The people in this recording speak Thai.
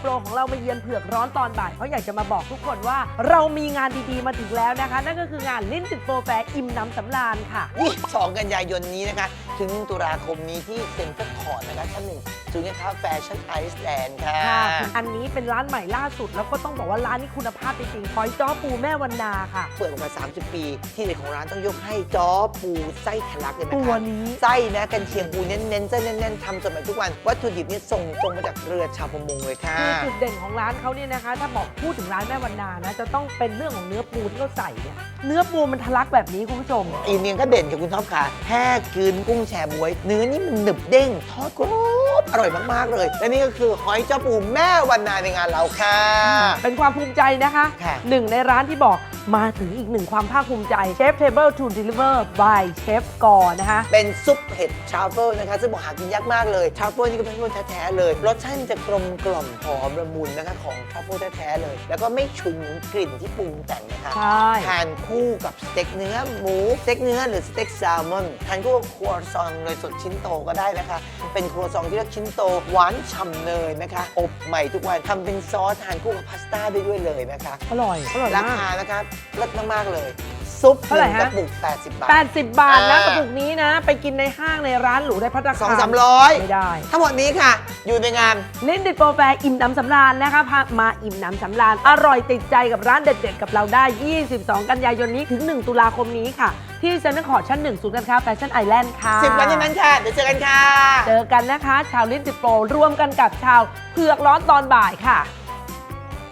โปรของเรามาเยือนเผือกร้อนตอนบ่ายเพราะอยากจะมาบอกทุกคนว่า เรามีงานดีๆมาถึงแล้วนะคะ นั่นก็คืองานลิ้นติดโปรแฟร์อิ่มน้ำสำราญค่ะ 22 กันยายนนี้นะคะ ถึงตุลาคมนี้ที่เซ็นทรัลคอร์ดนะคะชั้นหนึ่งศูนย์การค้าแฟชั่นไอซ์แลนด์ค่ะ ค่ะอันนี้เป็นร้านใหม่ล่าสุด แล้วก็ต้องบอกว่าร้านนี้คุณภาพจริงๆคอยจ้อปูแม่วันนาค่ะ เปิดมา 30 ปี ที่เด็ดของร้านต้องยกให้จ้อปูไส้ทะลักเลยนะคะตัวนี้ ไส้นะกันเชียงปูเน้นๆไส้แน่นๆทำสดใหม่ทุกวันวัตถุดิบนี่ส่งตรงมาจากเรือชาวประมงเลยค่ะ คือจุดเด่นของร้านเขาเนี่ยนะคะ ถ้าบอกพูดถึงร้านแม่วันนานะ จะต้องเป็นเรื่องของเนื้อปูที่เขาใส่เนี่ยเนื้อปูมันทะลักแบบนี้คุณผู้ชม อีกเนียงก็เด่นกับคุณท็อปค่ะแห้กลืนกุ้งแชบวย เนื้อนี่มันหนึบเด้งทอดกรอบอร่อยมากๆเลย และนี่ก็คือหอยเจ้าปูแม่วันนาในงานเราค่ะ เป็นความภูมิใจนะคะค่ะ หนึ่งในร้านที่บอก มาถึงอีกหนึ่งความภาคภูมิใจเชฟเทเบิลทูดิลิเวอร์ by เชฟกอนะคะ เป็นซุปเห็ดทรัฟเฟิลนะคะ ซึ่งบอกหากินยากมากเลยทรัฟเฟิลนี่ก็เป็นทรัฟเฟิลแท้ๆเลย รสชาติมันจะกลมกล่อมหอมละมุนนะคะของทรัฟเฟิลแท้ๆเลย แล้วก็ไม่ฉุนเหมือนกลิ่นที่ปรุงแต่งนะคะใช่ ทานคู่กับสเต็กเนื้อหมูสเต็กเนื้อหรือสเต็กแซลมอนทานคู่กับครัวซองเลยสดชิ้นโตก็ได้นะคะ เป็นครัวซองที่เรียกชิ้นโตหวานฉ่ำเนยนะคะ อบใหม่ทุกวันทำเป็นซอสทานคู่กับพาสต้าได้ด้วยเลยนะคะ อร่อย อร่อยรามาคาก นะคะลดมากๆเลย ซุปหเท่าไหร่นึ่งฮะกระปุก80 บาท 80 บาทนะอ่า กระปุกนี้นะ ไปกินในห้างในร้านหรูได้พัตตาสองคารสามร้อยไม่ได้ ทั้งหมดนี้ค่ะ อยู่ในงาน ลิ้นติดโปรแฟร์อิ่มน้ำสำราญนะคะพามาอิ่มน้ำสำราญ อร่อยติดใจกับร้านเด็ดๆ กับเราได้ 22 กันยายนนี้ถึง 1 ตุลาคมนี้ค่ะ ที่เซ็นทรัลคอร์ดชั้น1ศูนย์การค้าแฟชั่นไอแลนด์ค่ะ 10 วันเท่านั้นค่ะ เดี๋ยวเจอกันค่ะ เจอกันนะคะ ชาวลิ้นติดโปรร่วมกันกับชาวเผือกร้อนตอนบ่ายค่ะ